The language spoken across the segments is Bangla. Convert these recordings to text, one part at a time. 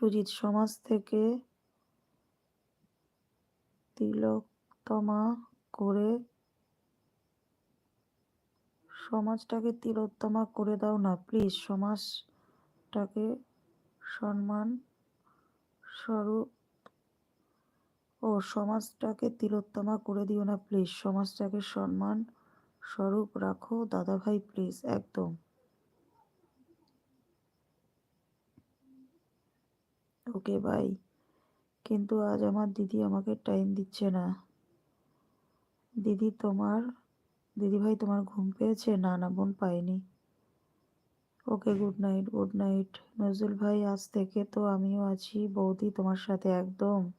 সুজিত সমাজ থেকে তিলোত্তমা করে সমাজটাকে তিলোত্তমা করে দাও না প্লিজ সমাজটাকে সম্মান স্বরূপ ও সমাজটাকে তিলোত্তমা করে দিও না প্লিজ সমাজটাকে সম্মান স্বরূপ রাখো, দাদাভাই প্লিজ একদম। ওকে বাই কিন্তু আজ আমার দিদি আমাকে টাইম দিচ্ছে না। দিদি তোমার, দিদি ভাই তোমার ঘুম পেয়েছে? না না, বোন পাইনি। Okay good night good night Nazrul ভাই, আজ থেকে তো আমিও আছি, বৌদি তোমার সাথে একদম।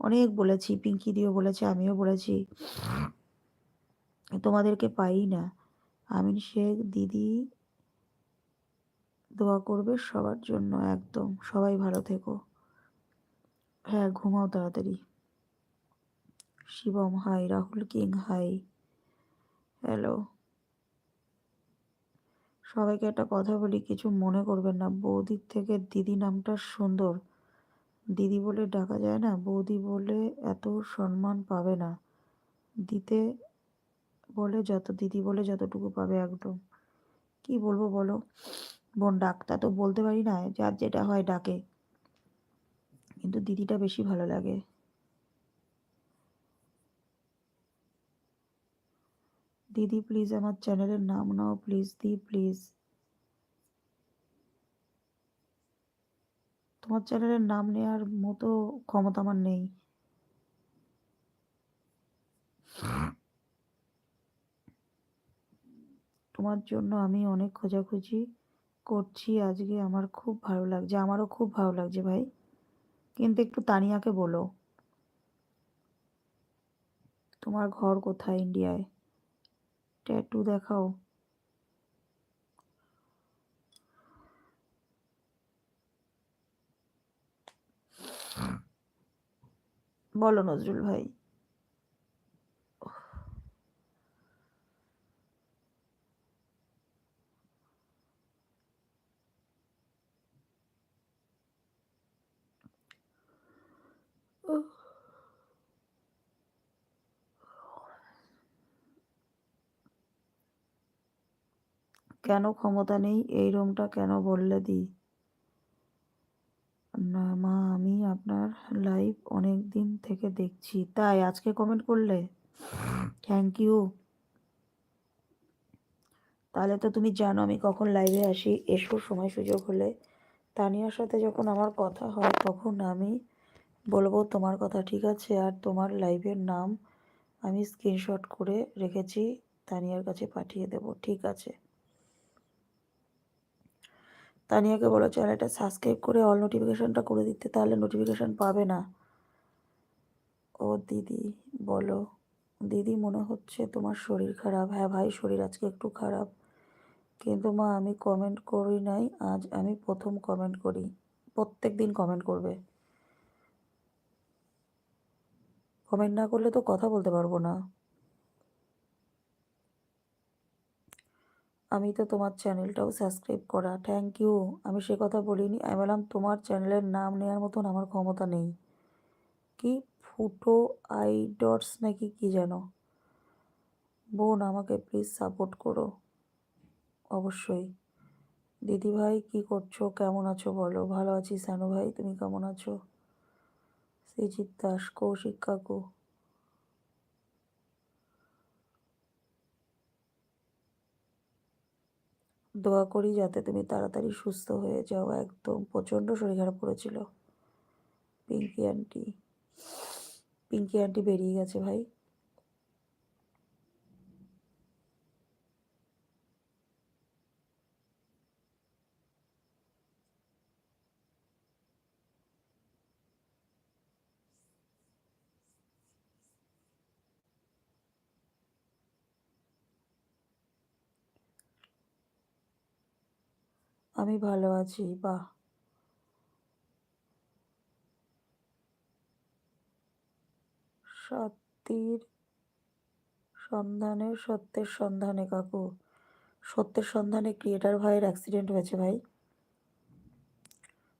অনেক বলেছি, পিঙ্কি দিও বলেছে, আমিও বলেছি। তোমাদেরকে পাই না। আমিন শেখ, দিদি দোয়া করবে সবার জন্য একদম। সবাই ভালো থেকো। হ্যাঁ ঘুমাও তাড়াতাড়ি। Shivam, hi. Rahul king, hi. Hello. সবাইকে একটা কথা বলি, কিছু মনে করবেন না। বৌদির থেকে দিদি নামটা সুন্দর। দিদি বলে ডাকা যায় না, বৌদি বলে এত সম্মান পাবে না। দিতে বলে যত, দিদি বলে যতটুকু পাবে একদম। কি বলব বলো? বোন ডাকটা তো বলতে পারি না, যার যেটা হয় ডাকে। কিন্তু দিদিটা বেশি ভালো লাগে। দিদি প্লিজ আমার চ্যানেলের নাম নাও প্লিজ দি প্লিজ তোমার চ্যানেলের নাম নেওয়ার মতো ক্ষমতা আমার নেই। তোমার জন্য আমি অনেক খোঁজাখুঁজি করছি আজকে আমার খুব ভালো লাগছে, আমারও খুব ভালো লাগছে ভাই। কিন্তু একটু তানিয়াকে বলো। তোমার ঘর কোথায় ইন্ডিয়ায়? ট্যাটু দেখাও। বলো নজরুল ভাই। কেন ক্ষমতা নেই? এই রুমটা কেন বললে দি? না মা, আমি আপনার লাইভ অনেক দিন থেকে দেখছি। তাই আজকে কমেন্ট করলে? থ্যাংক ইউ তাহলে তো তুমি জানো আমি কখন লাইভে আসি। এসো, সময় সুযোগ হলে। তানিয়ার সাথে যখন আমার কথা হয়, তখন আমি বলব তোমার কথা, ঠিক আছে? আর তোমার লাইভের নাম আমি স্ক্রিনশট করে রেখেছি, তানিয়ার কাছে পাঠিয়ে দেব, ঠিক আছে? তানিয়াকে বলো, চ্যানেলটা সাবস্ক্রাইব করে অল নোটিফিকেশানটা করে দিতে, তাহলে নোটিফিকেশান পাবে না। ও দিদি, বলো। দিদি, মনে হচ্ছে তোমার শরীর খারাপ। হ্যাঁ ভাই, শরীর আজকে একটু খারাপ। কিন্তু মা, আমি কমেন্ট করি নাই। আজ আমি প্রথম কমেন্ট করি। প্রত্যেক দিন কমেন্ট করবে। কমেন্ট না করলে তো কথা বলতে পারব না। আমি তো তোমার চ্যানেলটাও সাবস্ক্রাইব করা থ্যাংক ইউ আমি সে কথা বলিনি, আমি বললাম, তোমার চ্যানেলের নাম নেওয়ার মতন আমার ক্ষমতা নেই। কি ফুটো আই ডটস নাকি কি যেন? বোন, আমাকে প্লিজ সাপোর্ট করো। অবশ্যই। দিদি ভাই, কী করছ? কেমন আছো বলো? ভালো আছি সানু ভাই, তুমি কেমন আছো? শ্রীজিৎ দাস, কৌশিক কাকু। দোয়া করি যাতে তুমি তাড়াতাড়ি সুস্থ হয়ে যাও। একদম প্রচণ্ড শরীর খারাপ করেছিল। পিঙ্কি আন্টি পিঙ্কি আন্টি বেরিয়ে গেছে ভাই। আমি ভালো আছি, বাহ। সত্যির সন্ধানে সত্যের সন্ধানে, কাকু। সত্যের সন্ধানে ক্রিয়েটার ভাইয়ের অ্যাক্সিডেন্ট হয়েছে ভাই।